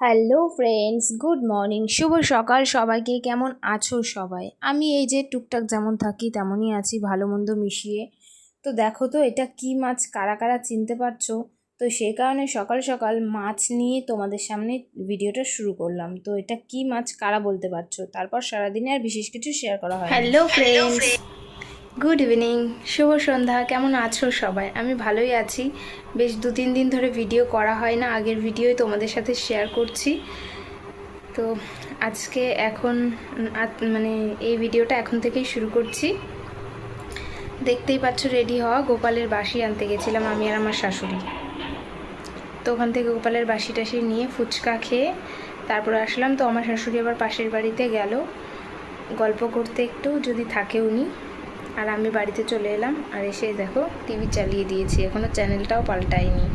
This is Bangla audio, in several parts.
হ্যালো ফ্রেন্ডস গুড মর্নিং শুভ সকাল সবাইকে। কেমন আছো সবাই? আমি এই যে টুকটাক যেমন থাকি, তেমনই আছি, ভালো মন্দ মিশিয়ে। তো দেখো তো, এটা কি মাছ, কারা কারা চিনতে পারছ? তো সেই কারণে সকাল সকাল মাছ নিয়ে তোমাদের সামনে ভিডিওটা শুরু করলাম। তো এটা কি মাছ, কারা বলতে পারছ? তারপর সারাদিনে আর বিশেষ কিছু শেয়ার করা হয় হ্যালো ফ্রেন্ডস গুড ইভিনিং শুভ সন্ধ্যা। কেমন আছো সবাই? আমি ভালোই আছি। বেশ দু তিন দিন ধরে ভিডিও করা হয় না, আগের ভিডিওই তোমাদের সাথে শেয়ার করছি। তো আজকে এখন মানে এই ভিডিওটা এখন থেকেই শুরু করছি। দেখতেই পাচ্ছ রেডি হওয়া গোপালের বাসি আনতে গেছিলাম আমি আর আমার শাশুড়ি। তো ওখান থেকে গোপালের বাসি টাসি নিয়ে ফুচকা খেয়ে তারপরে আসলাম। তো আমার শাশুড়ি আবার পাশের বাড়িতে গেল। গল্প করতে একটু, যদি থাকে উনি। আর আমি বাড়িতে চলে এলাম আর এসে দেখো টিভি চালিয়ে দিয়েছি। এখনও চ্যানেলটাও পাল্টায়নি।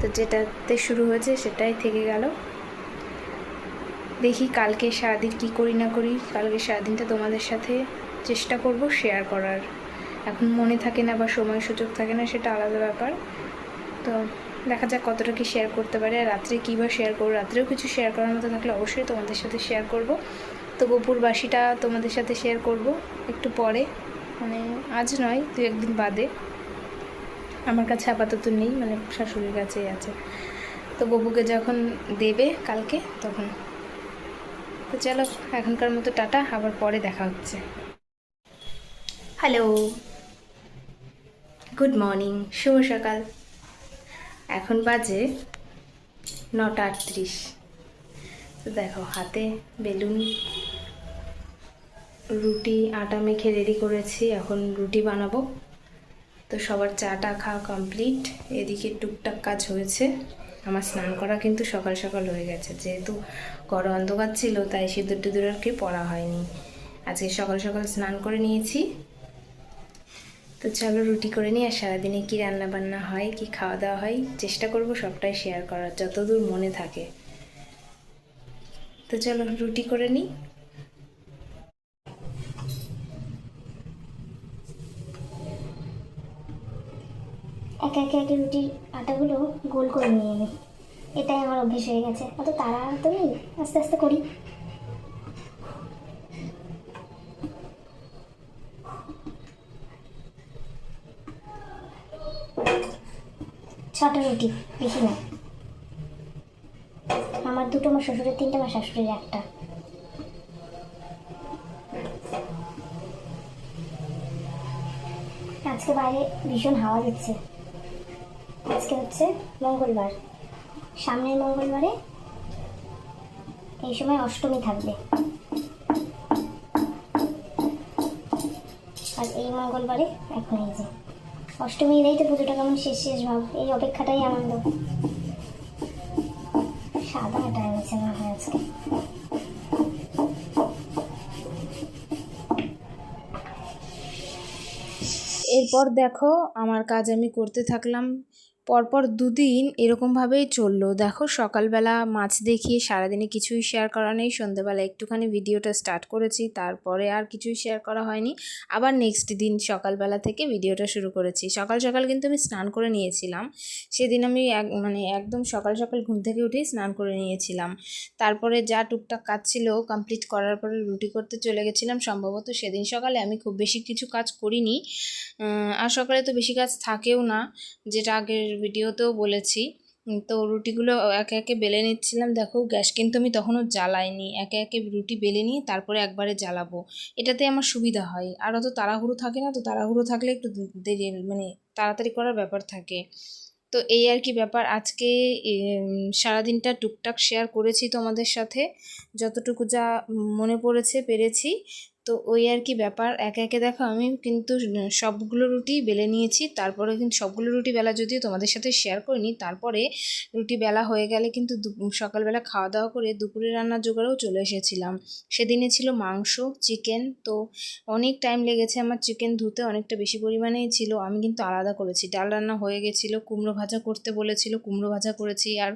তো যেটাতে শুরু হয়েছে সেটাই থেকে গেল। দেখি কালকে সারাদিন কী করি না করি। কালকে সারাদিনটা তোমাদের সাথে চেষ্টা করব শেয়ার করার। এখন মনে থাকে না বা সময় সুযোগ থাকে না সেটা আলাদা ব্যাপার। তো দেখা যাক কতটা কি শেয়ার করতে পারে। আর রাত্রে কী বা শেয়ার করব? রাত্রেও কিছু শেয়ার করার মতো থাকলে অবশ্যই তোমাদের সাথে শেয়ার করব। তো গোপুর বাসিটা তোমাদের সাথে শেয়ার করব একটু পরে। মানে আজ নয়, দু একদিন বাদে। আমার কাছে আপাতত নেই মানে শাশুড়ির কাছেই আছে। তো ববুকে যখন দেবে কালকে, তখন। তো চলো, এখনকার মতো টাটা, আবার পরে দেখা হচ্ছে। হ্যালো। গুড মর্নিং, শুভ সকাল। এখন বাজে নটা আটত্রিশ। তো দেখো, হাতে বেলুন রুটি, আটা মেখে রেডি করেছি, এখন রুটি বানাবো। তো সবার চাটা খাওয়া কমপ্লিট। এদিকে টুকটাক কাজ হয়েছে। আমার স্নান করা কিন্তু সকাল সকাল হয়ে গেছে। যেহেতু ঘর অন্ধকার ছিল, তাই সিঁদুর টিঁদুর আর কি পড়া হয়নি। আজকে সকাল সকাল স্নান করে নিয়েছি। তো চলো রুটি করে নিই, আর সারাদিনে কী রান্না বান্না হয়, কি খাওয়া দাওয়া হয়, চেষ্টা করব সবটাই শেয়ার করার, যতদূর মনে থাকে। তো চলো রুটি করে নিই। একে একে একে রুটির আটাগুলো গোল করে নিয়ে নিই এটাই আমার অভ্যেস হয়ে গেছে। অত তাড়া তো নেই। আস্তে আস্তে করি। ছটা রুটি, বেশি না। আমার দুটো আমার শ্বশুরের, তিনটে আমার শাশুড়ির একটা। আজকে বাইরে ভীষণ হাওয়া দিচ্ছে। আজকে হচ্ছে মঙ্গলবার। সামনের মঙ্গলবারে এই সময় অষ্টমী থাকবে। আর এই মঙ্গলবারে এখন এই যে অষ্টমী এলেই তো পুজোটা কেমন শেষ শেষ ভাব, এই অপেক্ষাটাই আনন্দ। সাদা আছে মনে হয় আজকে। এরপর দেখো, আমার কাজ আমি করতে থাকলাম। পরপর দুদিন এরকমভাবেই চলল। দেখো, সকালবেলা মাছ দেখিয়ে সারাদিনে কিছুই শেয়ার করা নেই। সন্ধ্যেবেলা একটুখানি ভিডিওটা স্টার্ট করেছি, তারপরে আর কিছুই শেয়ার করা হয়নি। আবার নেক্সট দিন সকালবেলা থেকে ভিডিওটা শুরু করেছি। সকাল সকাল কিন্তু আমি স্নান করে নিয়েছিলাম। সেদিন আমি এক মানে একদম সকাল সকাল ঘুম থেকে উঠেই স্নান করে নিয়েছিলাম। তারপরে যা টুকটাক কাজ ছিল কমপ্লিট করার পরে রুটি করতে চলে গেছিলাম। সম্ভবত সেদিন সকালে আমি খুব বেশি কিছু কাজ করিনি। আর সকালে তো বেশি কাজ থাকেও না। যেটা আগের ভিডিওতেও বলেছি। তো রুটিগুলো একে একে বেলে নিচ্ছিলাম। দেখো, গ্যাস কিন্তু আমি তখনও জ্বালাইনি। একে একে রুটি বেলে নিয়ে তারপরে একবারে জ্বালাবো। এটাতে আমার সুবিধা হয়। আর অত তাড়াহুড়ো থাকে না, তো তাড়াহুড়ো থাকলে একটু দেরি মানে তাড়াতাড়ি করার ব্যাপার থাকে। তো এই আর কি ব্যাপার। আজকে সারাদিনটা টুকটাক শেয়ার করেছি তোমাদের সাথে। যতটুকু যা মনে পড়েছে, পেরেছি। তো ওই আর কি ব্যাপার। একে একে দেখো আমি কিন্তু সবগুলো রুটি বেলে নিয়েছি। তারপরে কিন্তু সবগুলো রুটি বেলা যদিও তোমাদের সাথে শেয়ার করিনি, তারপরে রুটি বেলা হয়ে গেলে কিন্তু সকালবেলা খাওয়া দাওয়া করে দুপুরে রান্নার জোগাড়েও চলে এসেছিলাম। সেদিনে ছিল মাংস চিকেন তো অনেক টাইম লেগেছে আমার চিকেন ধুতে, অনেকটা বেশি পরিমাণেই ছিল। আমি কিন্তু আলাদা করেছি। ডাল রান্না হয়ে গেছিল, কুমড়ো ভাজা করতে বলেছিল, কুমড়ো ভাজা করেছি। আর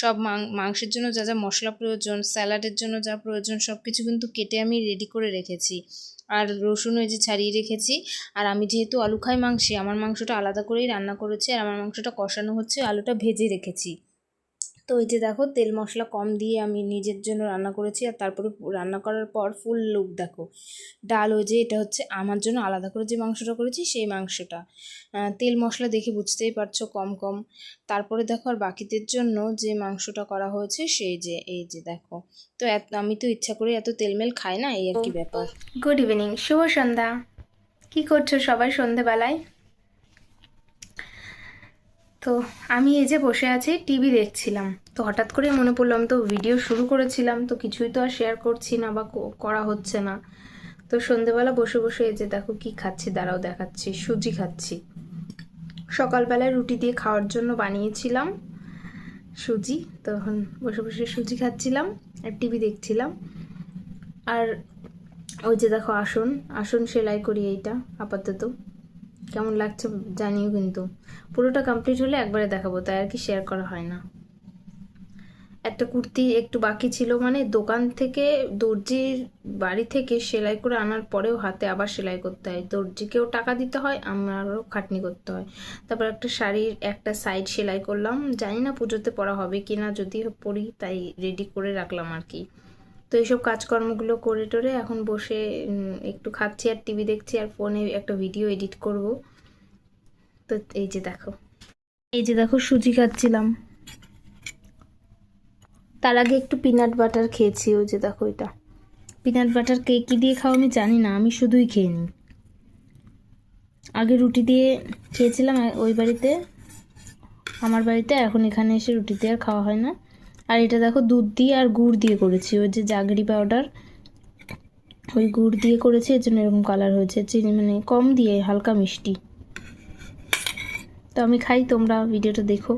সব মাংসের জন্য যা যা মশলা প্রয়োজন, স্যালাডের জন্য যা প্রয়োজন সব কিছু কিন্তু কেটে আমি রেডি করে রেখেছি। আর রসুন ওই যে ছাড়িয়ে রেখেছি। আর আমি যেহেতু আলু খাই মাংসে, আমার মাংসটা আলাদা করেই রান্না করেছি, আর আমার মাংসটা কষানো হচ্ছে, আলুটা ভেজে রেখেছি। তো ওই যে দেখো তেল মশলা কম দিয়ে আমি নিজের জন্য রান্না করেছি আর তারপরে রান্না করার পর ফুল লুক দেখো। ডাল ওই যে এটা হচ্ছে আমার জন্য আলাদা করে যে মাংসটা করেছি সেই মাংসটা। তেল মশলা দেখে বুঝতেই পারছ কম কম। তারপরে দেখো আর বাকিদের জন্য যে মাংসটা করা হয়েছে সেই যে, এই যে দেখো। তো আমি তো ইচ্ছা করে এত তেলমেল খাই না, এই আর কি ব্যাপার। গুড ইভিনিং শুভ সন্ধ্যা। কী করছ সবাই সন্ধেবেলায়? তো আমি এই যে বসে আছি, টিভি দেখছিলাম। তো হঠাৎ করে মনে পড়ল, আমি তো ভিডিও শুরু করেছিলাম, তো কিছুই তো আর শেয়ার করছি না বা করা হচ্ছে না। তো সন্ধেবেলা বসে বসে এই যে দেখো কি খাচ্ছি, দাঁড়াও দেখাচ্ছি, সুজি খাচ্ছি। সকালবেলায় রুটি দিয়ে খাওয়ার জন্য বানিয়েছিলাম সুজি তখন বসে বসে সুজি খাচ্ছিলাম আর টিভি দেখছিলাম। আর ওই যে দেখো আসন আসন সেলাই করি এইটা, আপাতত। কেমন লাগছে জানিও কিন্তু। পুরোটা কমপ্লিট হলে একবারে দেখাবো, তাই আর কি শেয়ার করা হয় না। একটা কুর্তি একটু বাকি ছিল মানে দোকান থেকে দর্জির বাড়ি থেকে সেলাই করে আনার পরেও হাতে আবার সেলাই করতে হয়। দর্জিকেও টাকা দিতে হয়, আমারও খাটনি করতে হয়। তারপর একটা শাড়ির একটা সাইড সেলাই করলাম, জানি না পুজোতে পরা হবে কি না যদি পরি তাই রেডি করে রাখলাম আর কি। তো এইসব কাজকর্মগুলো করে টোরে এখন বসে একটু খাচ্ছি আর টিভি দেখছি আর ফোনে একটা ভিডিও এডিট করব। তো এই যে দেখো। এই যে দেখো সুজি খাচ্ছিলাম। তার আগে একটু পিনাট বাটার খেয়েছি, ওই যে দেখো এটা। পিনাট বাটার কে কী দিয়ে খাও আমি জানি না, আমি শুধুই খেয়ে নিই। আগে রুটি দিয়ে খেয়েছিলাম ওই বাড়িতে, আমার বাড়িতে, এখন এখানে এসে রুটি দিয়ে আর খাওয়া হয় না। আর এটা দেখো দুধ দিয়ে আর গুড় দিয়ে করেছি। ওই যে জাগরি পাউডার ওই গুড় দিয়ে করেছি, এর জন্য এরকম কালার হয়েছে। চিনি মানে কম দিয়ে হালকা মিষ্টি। তো আমি খাই, তোমরা ভিডিওটা দেখো।